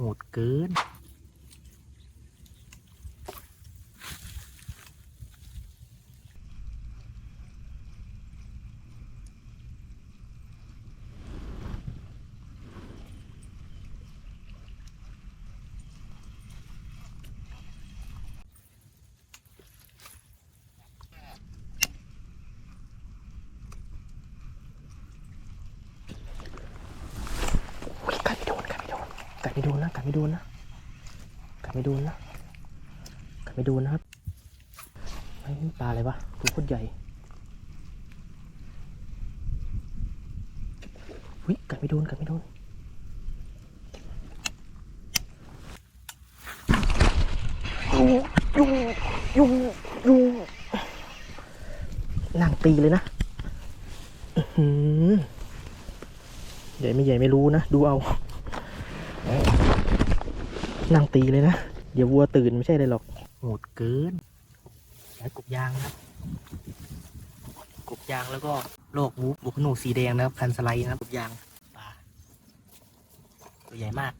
หดเกิน อุ๊ยกัดไม่โดนกัดไม่โดน กัดไม่โดนนะกัดไม่โดนนะกัดไม่โดนนะกัดไม่โดนนะครับไม่ปลาอะไรวะตัวโคตรใหญ่วิกัดไม่โดนกัดไม่โดนยุงยุงยุงยุงนั่งตีเลยนะใหญ่ไม่ใหญ่ไม่รู้นะ ดูเอา นั่งตีเลยนะ เดี๋ยววัวตื่นไม่ใช่เลยหรอกโหดเกินแล้วกบยางนะครับกบยางแล้วก็โลกวูฟบุกหนูสีแดงนะครับพันสไลด์นะครับกบยางปลาตัวใหญ่มาก